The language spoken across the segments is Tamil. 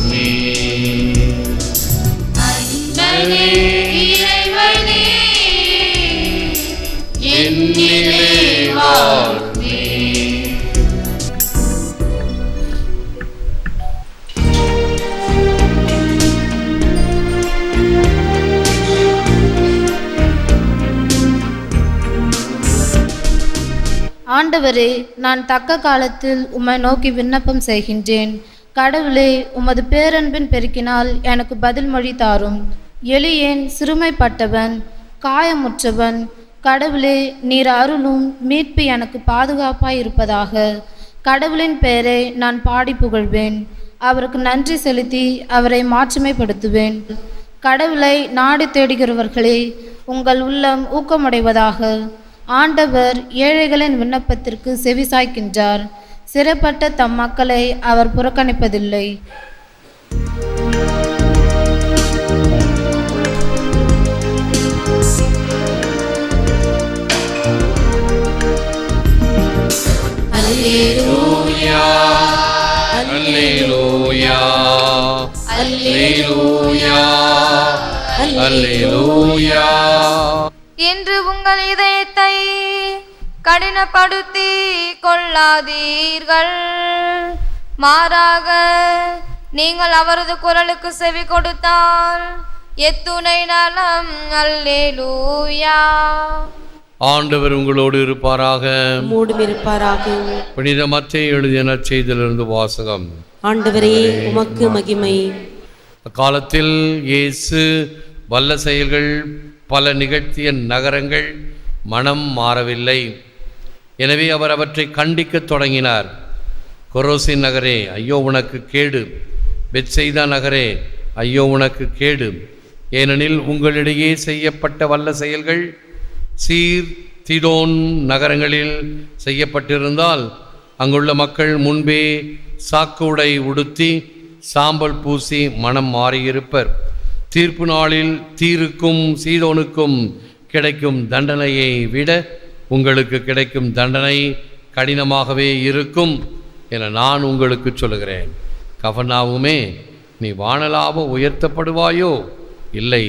வாழ்மே ஆண்டவரே நான் தக்க காலத்தில் உம்மை நோக்கி விண்ணப்பம் செய்கின்றேன். கடவுளே உமது பேரன்பின் பெருக்கினால் எனக்கு பதில் மொழி தாரும். எளியேன் சிறுமைப்பட்டவன் காயமுற்றவன். கடவுளே நீர் அருளும் மீட்பு எனக்கு பாதுகாப்பாய் இருப்பதாக. கடவுளின் பெயரை நான் பாடி புகழ்வேன். அவருக்கு நன்றி செலுத்தி அவரை மாற்றுமைப்படுத்துவேன். கடவுளை நாடி தேடுகிறவர்களே உங்கள் உள்ளம் ஊக்கமடைவதாக. ஆண்டவர் ஏழைகளின் விண்ணப்பத்திற்கு செவிசாய்க்கின்றார். சிறைப்பட்ட தம் மக்களை அவர் புறக்கணிப்பதில்லை. இன்று உங்கள் இதயத்தை கடினப்படுத்தி கொள்ளாதீர்கள் மாறாக நீங்கள் அவரது குரலுக்கு செவி கொடுத்தால் எத்துணை நலம் அல்லேலூயா. ஆண்டவர் உங்களோடு இருப்பாராக. மூடும் இருப்பாராக. புனித மத்திய எழுதிய நற்செய்தியிலிருந்து வாசகம். ஆண்டவரே உமக்கு மகிமை. அக்காலத்தில் இயேசு வல்ல செயல்கள் பல நிகழ்த்திய நகரங்கள் மனம் மாறவில்லை. எனவே அவர் அவற்றை கண்டிக்கத் தொடங்கினார். கொரோசின் நகரே ஐயோ உனக்கு கேடு. பெட்செய்தா நகரே ஐயோ உனக்கு கேடு. ஏனெனில் உங்களிடையே செய்யப்பட்ட வல்ல செயல்கள் சீர் திடோன் நகரங்களில் செய்யப்பட்டிருந்தால் அங்குள்ள மக்கள் முன்பே சாக்கு உடை உடுத்தி சாம்பல் பூசி மனம் மாறியிருப்பர். தீர்ப்பு நாளில் தீருக்கும் சீதோனுக்கும் கிடைக்கும் தண்டனையை விட உங்களுக்கு கிடைக்கும் தண்டனை கடினமாகவே இருக்கும் என நான் உங்களுக்கு சொல்லுகிறேன். கவனாவுமே நீ வானலாக உயர்த்தப்படுவாயோ? இல்லை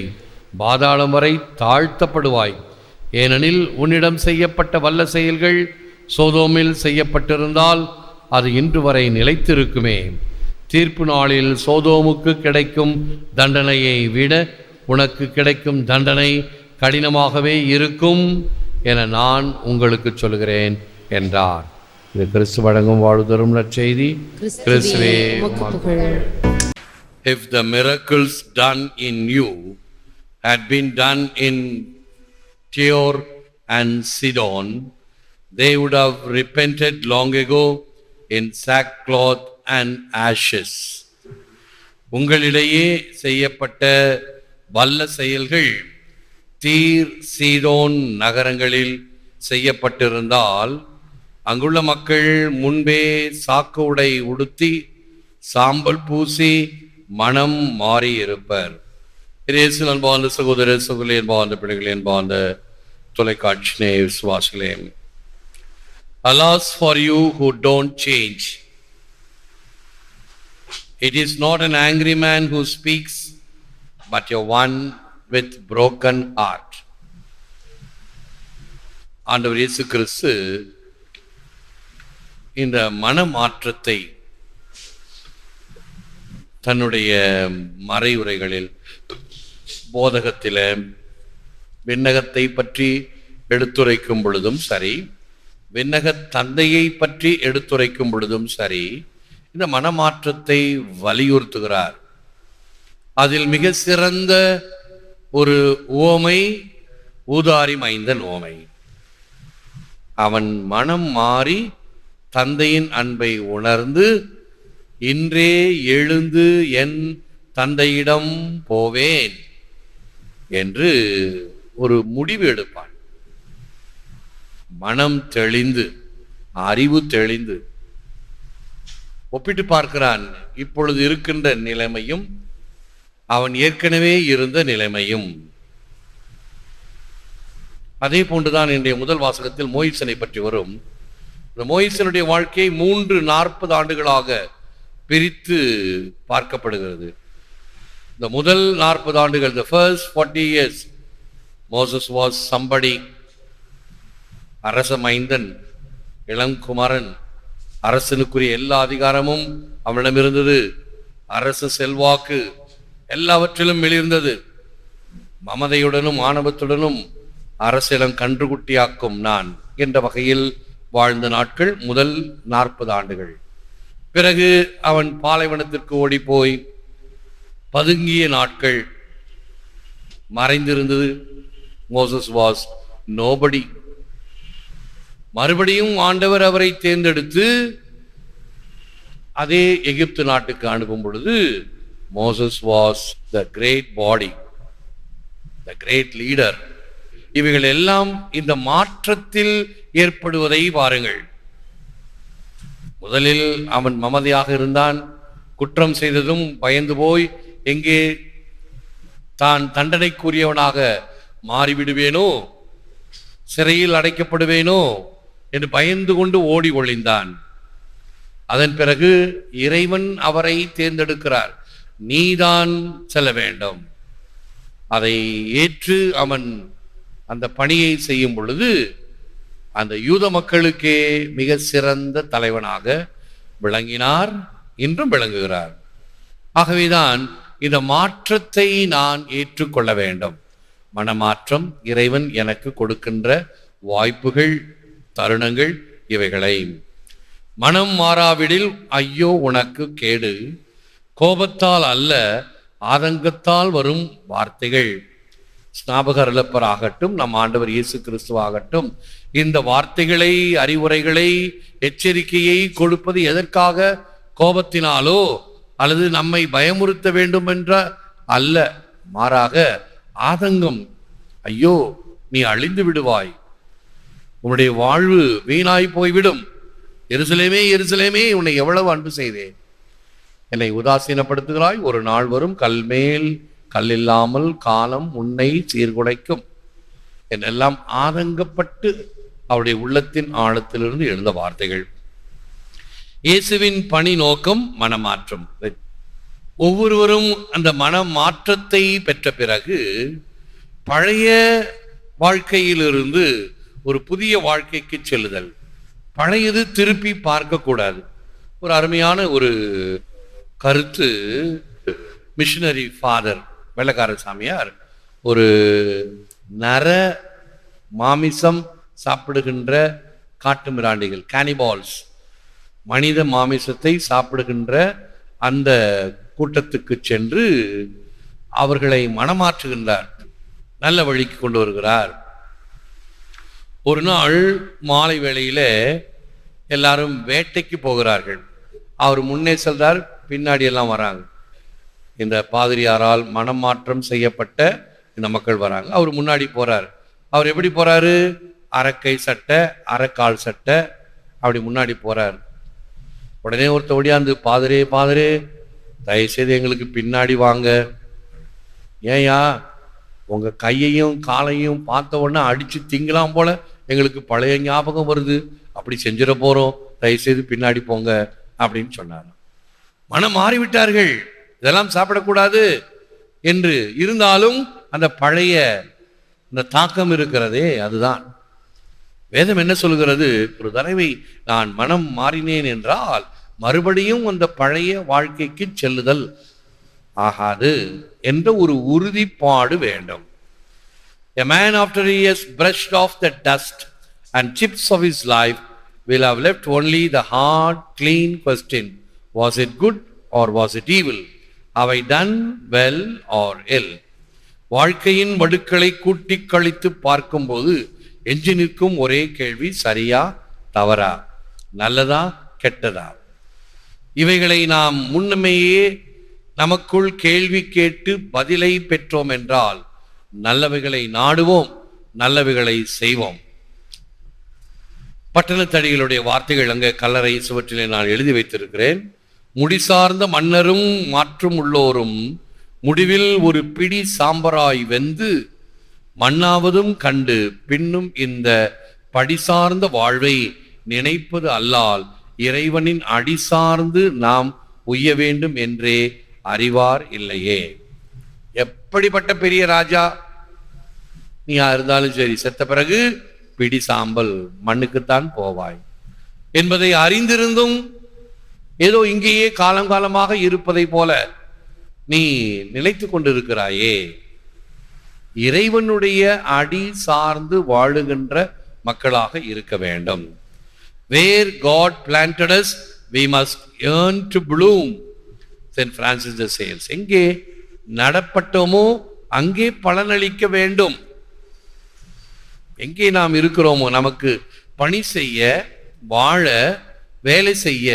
பாதாளம் வரை தாழ்த்தப்படுவாய். ஏனெனில் உன்னிடம் செய்யப்பட்ட வல்ல செயல்கள் சோதோமில் செய்யப்பட்டிருந்தால் அது இன்று வரை நிலைத்திருக்குமே. தீர்ப்பு நாளில் சோதோமுக்கு கிடைக்கும் தண்டனையை விட உனக்கு கிடைக்கும் தண்டனை கடினமாகவே இருக்கும். என நான் உங்களுக்கு சொல்கிறேன் என்றார் இது கிறிஸ்து வழங்கும் வாழ்தரும் நற்செய்தி கிறிஸ்துவே புகழ் If the miracles done in you had been done in Tyre and Sidon, they would have repented long ago in sackcloth and ashes. உங்களிடையே செய்யப்பட்ட வல்ல செயல்கள் தீர் சீதோன் நகரங்களில் செய்யப்பட்டிருந்தால் அங்குள்ள மக்கள் முன்பே சாக்கு உடை உடுத்தி சாம்பல் பூசி மனம் மாறி இருப்பர் இயேசு அன்பார்ந்த சகோதர சகோதரி அன்பார்ந்த பிள்ளைகளே அன்பார்ந்த தொலைக்காட்சி நேய விசுவாசிகளே. Alas for you who don't change it is not an angry man who speaks but one with broken heart ஆண்டவர் இயேசு கிறிஸ்து இந்த மனமாற்றத்தை தன்னுடைய மறையுரைகளில் போதகத்தில் விண்ணகத்தை பற்றி எடுத்துரைக்கும் பொழுதும் சரி விண்ணக தந்தையை பற்றி எடுத்துரைக்கும் பொழுதும் சரி இந்த மனமாற்றத்தை வலியுறுத்துகிறார். அதில் மிக சிறந்த ஒரு ஓமை ஊதாரி மைந்தன் ஓமை அவன் மனம் மாறி தந்தையின் அன்பை உணர்ந்து இன்றே எழுந்து என் தந்தையிடம் போவேன் என்று ஒரு முடிவு எடுப்பான். மனம் தெளிந்து அறிவு தெளிந்து ஒப்பிட்டு பார்க்கிறான். இப்பொழுது இருக்கின்ற நிலைமையும் அவன் ஏற்கனவே இருந்த நிலைமையும். அதே போன்றுதான் இன்றைய முதல் வாசகத்தில் மோயிசனை பற்றி வரும். இந்த மோயிசனுடைய வாழ்க்கை மூன்று நாற்பது ஆண்டுகளாக பிரித்து பார்க்கப்படுகிறது. இந்த முதல் நாற்பது ஆண்டுகள் the first forty years Moses was somebody அரச மைந்தன் இளங்குமரன் அரசனுக்குரிய எல்லா அதிகாரமும் அவனிடம் இருந்தது அரசு செல்வாக்கு எல்லாவற்றிலும் வெளியிருந்தது மமதையுடனும் ஆணவத்துடனும் அரசிடம் கன்றுகுட்டியாக்கும் நான் என்ற வகையில் வாழ்ந்த நாட்கள் முதல் நாற்பது ஆண்டுகள். பிறகு அவன் பாலைவனத்திற்கு ஓடிப்போய் பதுங்கிய நாட்கள் மறைந்திருந்தது. மோசஸ் வாஸ் நோபடி மறுபடியும் ஆண்டவர் அவரை தேர்ந்தெடுத்து அதே எகிப்து நாட்டுக்கு அனுப்பும் பொழுது Moses was the great body the great leader இவைகள் எல்லாம் இந்த மாற்றத்தில் ஏற்படுவதை பாருங்கள் முதலில் அவன் மமதையாக இருந்தான். குற்றம் செய்ததும் பயந்து போய் எங்கே தான் தண்டனைக்குரியவனாக மாறிவிடுவேனோ சிறையில் அடைக்கப்படுவேனோ என்று பயந்து கொண்டு ஓடி ஒழிந்தான் அதன் பிறகு இறைவன் அவரை தேர்ந்தெடுக்கிறார். நீதான் செல்ல வேண்டும். அதை ஏற்று அவன் அந்த பணியை செய்யும் பொழுது அந்த யூத மக்களுக்கே மிக சிறந்த தலைவனாக விளங்கினார் இன்றும் விளங்குகிறார். ஆகவேதான் இந்த மாற்றத்தை நான் ஏற்றுக்கொள்ள வேண்டும். மனமாற்றம் இறைவன் எனக்கு கொடுக்கின்ற வாய்ப்புகள் தருணங்கள் இவைகளை. மனம் மாறாவிடில் ஐயோ உனக்கு கேடு. கோபத்தால் அல்ல ஆதங்கத்தால் வரும் வார்த்தைகள். ஸ்நாபகர் இழப்பர் ஆகட்டும் நம் ஆண்டவர் இயேசு கிறிஸ்துவாகட்டும் இந்த வார்த்தைகளை அறிவுரைகளை எச்சரிக்கையை கொடுப்பது எதற்காக? கோபத்தினாலோ அல்லது நம்மை பயமுறுத்த வேண்டும் என்ற அல்ல. மாறாக ஆதங்கம். ஐயோ நீ அழிந்து விடுவாய். உன்னுடைய வாழ்வு வீணாய் போய்விடும். எருசலேமே எருசலேமே உன்னை எவ்வளவு அன்பு செய்தேன். என்னை உதாசீனப்படுத்துகிறாய். ஒரு நாள் வரும் கல்மேல் கல்லில்லாமல் காலம் உன்னை சீர்குலைக்கும். என்னெல்லாம் ஆதங்கப்பட்டு அவருடைய உள்ளத்தின் ஆழத்திலிருந்து எழுந்த வார்த்தைகள். இயேசுவின் பணி நோக்கம் மனமாற்றம். ஒவ்வொருவரும் அந்த மனமாற்றத்தை பெற்ற பிறகு பழைய வாழ்க்கையிலிருந்து ஒரு புதிய வாழ்க்கைக்கு செல்லுதல். பழையது திருப்பி பார்க்கக்கூடாது. ஒரு அருமையான ஒரு கருத்து மிஷினரி ஃபாதர் வெள்ளக்கார சாமியார் ஒரு நர மாமிசம் சாப்பிடுகின்ற காட்டு மிராண்டிகள் கேனிபால்ஸ் மனித மாமிசத்தை சாப்பிடுகின்ற அந்த கூட்டத்துக்கு சென்று அவர்களை மனமாற்றுகின்றார். நல்ல வழிக்கு கொண்டு வருகிறார். ஒரு நாள் மாலை வேளையில் எல்லாரும் வேட்டைக்கு போகிறார்கள். அவர் முன்னே செல்றார் பின்னாடி எல்லாம் வராங்க. இந்த பாதிரியாரால் மனம் மாற்றம் செய்யப்பட்ட இந்த மக்கள் வராங்க. அவர் முன்னாடி போகிறார் அவர் எப்படி போகிறாரு அரக்கை சட்டை அரைக்கால் சட்டை அப்படி முன்னாடி போகிறார் உடனே ஒருத்த ஒடியாந்து பாதரே பாதரே தயவுசெய்து எங்களுக்கு பின்னாடி வாங்க. ஏயா உங்கள் கையையும் காலையும் பார்த்த உடனே அடித்து திங்கலாம் போல எங்களுக்கு பழைய ஞாபகம் வருது. அப்படி செஞ்சிட போகிறோம் தயவுசெய்து பின்னாடி போங்க. அப்படின்னு சொன்னார். மனம் மாறிவிட்டார்கள். இதெல்லாம் சாப்பிடக்கூடாது என்று இருந்தாலும் அந்த பழைய அந்த தாக்கம் இருக்கிறதே அதுதான். வேதம் என்ன சொல்கிறது? ஒரு தடவை நான் மனம் மாறினேன் என்றால் மறுபடியும் அந்த பழைய வாழ்க்கைக்கு செல்லுதல் ஆகாது என்ற ஒரு உறுதிப்பாடு வேண்டும். A man after he has brushed off the dust and chips of his life will have left only the hard, clean question. Was it good or was it evil? அவை டன் வெல் ஆர் எல் வாழ்க்கையின் வடுக்களை கூட்டி கழித்து பார்க்கும்போது எஞ்சி நிற்கும் ஒரே கேள்வி சரியா தவறா? நல்லதா கெட்டதா? இவைகளை நாம் முன்னமேயே நமக்குள் கேள்வி கேட்டு பதிலை பெற்றோம் என்றால் நல்லவைகளை நாடுவோம் நல்லவைகளை செய்வோம். பட்டணத்தடிகளுடைய வார்த்தைகள் அங்கே கல்லறை சுவற்றிலே நான் எழுதி வைத்திருக்கிறேன். முடிசார்ந்த மன்னரும் மாற்றும் உள்ளோரும் முடிவில் ஒரு பிடி சாம்பராய் வெந்து மண்ணாவதும் கண்டு பின்னும் இந்த படிசார்ந்த வாழ்வை நினைப்பது அல்லால் இறைவனின் அடி சார்ந்து நாம் உய்ய வேண்டும் என்றே அறிவார் இல்லையே. எப்படிப்பட்ட பெரிய ராஜா? நீ இருந்தாலும் சரி செத்த பிறகு பிடி சாம்பல் மண்ணுக்குத்தான் போவாய். என்பதை அறிந்திருந்தும் ஏதோ இங்கேயே காலங்காலமாக இருப்பதை போல நீ நிலைத்து கொண்டிருக்கிறாயே. இறைவனுடைய அடி சார்ந்து வாழுகின்ற மக்களாக இருக்க வேண்டும். Where God planted we must learn to bloom saint Francis de Sales எங்கே நடப்பட்டோமோ அங்கே பலனளிக்க வேண்டும். எங்கே நாம் இருக்கிறோமோ நமக்கு பணி செய்ய வாழ வேலை செய்ய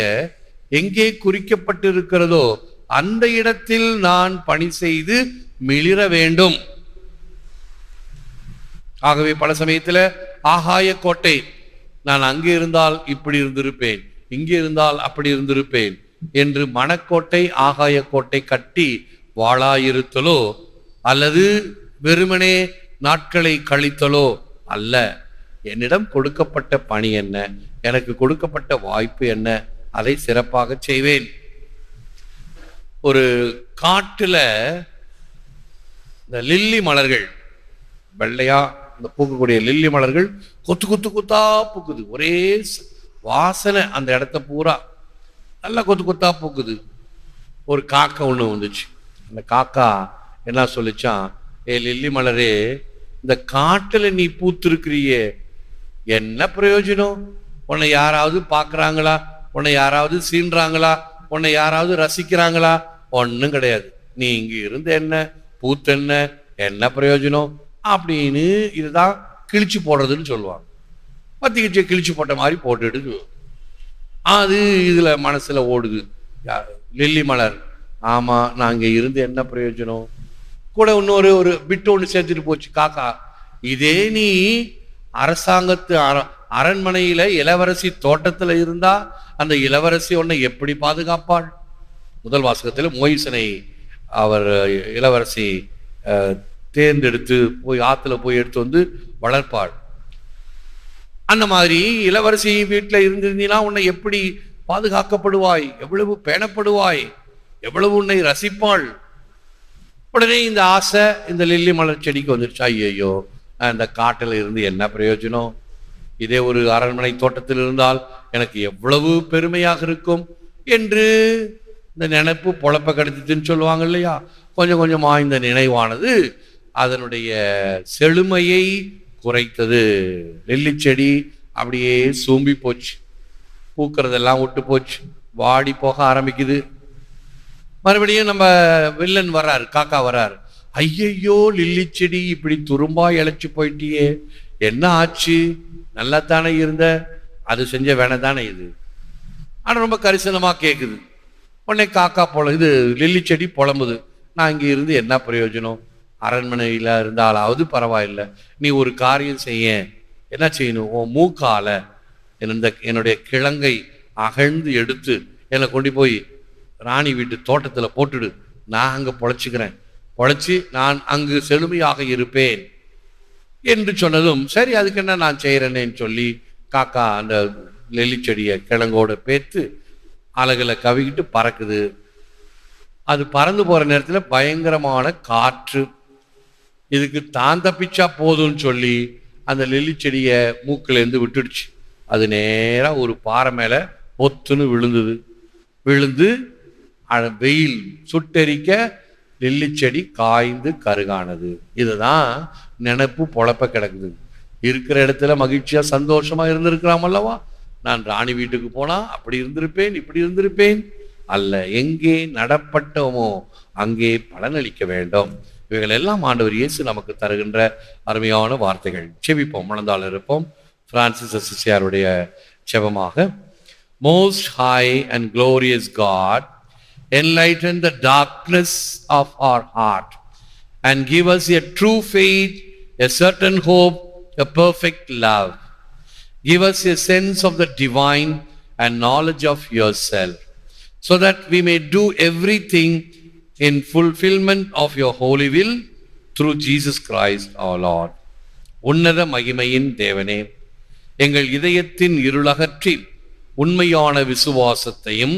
எங்கே குறிக்கப்பட்டிருக்கிறதோ அந்த இடத்தில் நான் பணி செய்து மிளிர வேண்டும். ஆகவே பல சமயத்தில் ஆகாய கோட்டை நான் அங்கே இருந்தால் இப்படி இருந்திருப்பேன் இங்கே இருந்தால் அப்படி இருந்திருப்பேன் என்று மனக்கோட்டை ஆகாய கோட்டை கட்டி வாழாயிருத்தலோ அல்லது வெறுமனே நாட்களை கழித்தலோ அல்ல. என்னிடம் கொடுக்கப்பட்ட பணி என்ன? எனக்கு கொடுக்கப்பட்ட வாய்ப்பு என்ன? அதை சிறப்பாக செய்வேன். ஒரு காட்டுல இந்த லில்லி மலர்கள் வெள்ளையா இந்த பூக்கக்கூடிய லில்லி மலர்கள் கொத்து கொத்து கொத்தா பூக்குது. ஒரே வாசனை அந்த இடத்த பூரா நல்லா கொத்து கொத்தா பூக்குது. ஒரு காக்கா ஒன்று வந்துச்சு. அந்த காக்கா என்ன சொல்லிச்சான் ஏ லில்லி மலரே இந்த காட்டுல நீ பூத்திருக்கிறியே என்ன பிரயோஜனம்? உன்னை யாராவது பார்க்குறாங்களா உன்னை யாராவது சீன்றாங்களா? உன்னை யாராவது ரசிக்கிறாங்களா? ஒன்றும் கிடையாது. நீ இங்க இருந்து என்ன? பூத்து என்ன? என்ன பிரயோஜனம்? அப்படின்னு இதுதான் கிழிச்சு போடுறதுன்னு சொல்லுவாங்க. பத்தி கிழிச்சு கிழிச்சு போட்ட மாதிரி போட்டுட்டு அது இதுல மனசுல ஓடுது. யா- லில்லி மலர். ஆமா நான் இங்க இருந்து என்ன பிரயோஜனம்? கூட இன்னொரு ஒரு பிட்டு ஒன்று சேர்த்துட்டு போச்சு காக்கா. இதே நீ அரசாங்கத்து அர- அரண்மனையில இளவரசி தோட்டத்துல இருந்தா அந்த இளவரசி உன்னை எப்படி பாதுகாப்பாள்? முதல் வாசகத்தில் மோயிசனை அவர் இளவரசி தேர்ந்தெடுத்து போய் ஆற்றுல போய் எடுத்து வந்து வளர்ப்பாள். அந்த மாதிரி இளவரசி வீட்டில் இருந்திருந்தீங்கன்னா உன்னை எப்படி பாதுகாக்கப்படுவாய்? எவ்வளவு பேணப்படுவாய்? எவ்வளவு உன்னை ரசிப்பாள்? உடனே இந்த ஆசை இந்த லில்லி மலர் செடிக்கு வந்துருச்சா. ஐயோ இந்த காட்டில் இருந்து என்ன பிரயோஜனம்? இதே ஒரு அரண்மனை தோட்டத்தில் இருந்தால் எனக்கு எவ்வளவு பெருமையாக இருக்கும் என்று இந்த நினைப்பு பொழப்ப கெடுத்துச்சுன்னு சொல்லுவாங்க இல்லையா? கொஞ்சம் கொஞ்சமாக இந்த நினைவானது அதனுடைய செழுமையை குறைத்தது. நெல்லி செடி அப்படியே சூம்பி போச்சு. பூக்கிறதெல்லாம் விட்டு போச்சு. வாடி போக ஆரம்பிக்குது. மறுபடியும் நம்ம வில்லன் வர்றார் காக்கா வர்றாரு. ஐயையோ லில்லி செடி இப்படி துரும்பா இழைச்சி போயிட்டியே. என்ன ஆச்சு? நல்லா தானே இருந்த? அது செஞ்ச வேணை தானே இது? ஆனால் ரொம்ப கரிசனமாக கேட்குது உடனே காக்கா பொல இது லில்லி செடி புலம்புது. நான் இங்கே இருந்து என்ன பிரயோஜனம்? அரண்மனையில் இருந்தாலாவது பரவாயில்லை. நீ ஒரு காரியம் செய்ய. என்ன செய்யணும்? உன் மூக்கால இந்த என்னுடைய கிழங்கை அகழ்ந்து எடுத்து என்னை கொண்டு போய் ராணி வீட்டு தோட்டத்தில் போட்டுடு. நான் அங்கே பொழைச்சிக்கிறேன். உழைச்சி நான் அங்கு செழுமையாக இருப்பேன் என்று சொன்னதும் சரி அதுக்கு என்ன நான் செய்கிறேன்னு சொல்லி காக்கா அந்த லெல்லி செடியை கிழங்கோட பேத்து அழகில் கவிக்கிட்டு பறக்குது. அது பறந்து போகிற நேரத்தில் பயங்கரமான காற்று. இதுக்கு தான் தப்பிச்சா போதும்னு சொல்லி அந்த லெல்லி செடியை மூக்குல இருந்து விட்டுடுச்சு. அது நேராக ஒரு பாறை மேலே பொத்துன்னு விழுந்தது. விழுந்து வெயில் சுட்டெரிக்க லில்லி செடி காய்ந்து கருகானது. இதுதான் நினப்பு பொழப்ப கிடக்குது. இருக்கிற இடத்துல மகிழ்ச்சியா சந்தோஷமா இருந்திருக்கலாம் அல்லவா? நான் ராணி வீட்டுக்கு போனா அப்படி இருந்திருப்பேன் இப்படி இருந்திருப்பேன். அல்ல எங்கே நடப்பட்டோமோ அங்கே பலனளிக்க வேண்டும். இவைகள் எல்லாம் ஆண்டவர் இயேசு நமக்கு தருகின்ற அருமையான வார்த்தைகள். செவிப்போம் முழந்தால் இருப்போம். பிரான்சிஸ் அசிசியாருடைய செபமாக most high and glorious God enlighten the darkness of our heart and give us a true faith, a certain hope, a perfect love. Give us a sense of the divine and knowledge of yourself, so that we may do everything in fulfillment of your holy will through Jesus Christ our Lord. உன்னத மகிமையின் தேவனே எங்கள் இதயத்தின் இருளகற்றி உண்மையான விசுவாசத்தையும்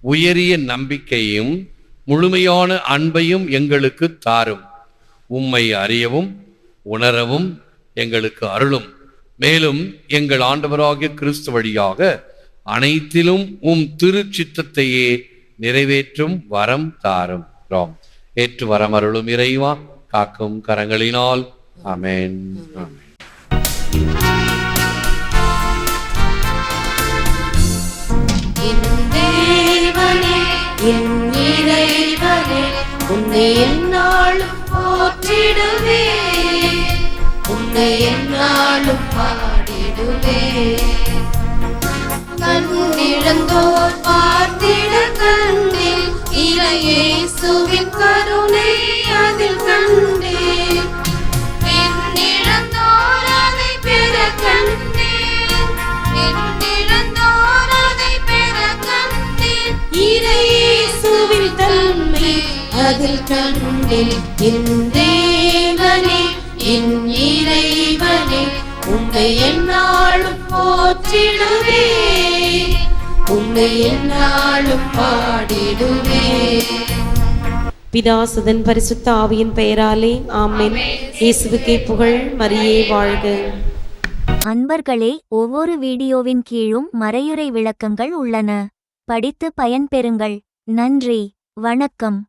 உயரிய நம்பிக்கையும் முழுமையான அன்பையும் எங்களுக்கு தாரும். உம்மை அறியவும் உணரவும் எங்களுக்கு அருளும். மேலும் எங்கள் ஆண்டவராகிய கிறிஸ்து வழியாக அனைத்திலும் உம் திருச்சித்தத்தையே நிறைவேற்றும் வரம் தாரும். ராம். ஏற்று வரம் அருளும் இறைவா காக்கும் கரங்களினால். அமேன் அமேன் உன்னை என்னாலும் போற்றிடுவே. உன்னை என்னாலும் பாடிடுவே. கண்ணிழந்தோர் பார்த்திட கண்ணில் இளையே சுவின் கருணை அதில் கண்டேன் அதில் கண்டேன் என் தேவனே என் இறைவனே உன்னை என்னாலும் போற்றிடுவே. உன்னை என்னாலும் பாடிடுவே. பிதாசுதன் பரிசுத்த ஆவியின் பெயராலே ஆமென். இயேசுவுக்கே புகழ் மரியே வாழ்க. அன்பர்களே ஒவ்வொரு வீடியோவின் கீழும் மறையுறை விளக்கங்கள் உள்ளன. படித்து பயன்பெறுங்கள். நன்றி. வணக்கம்.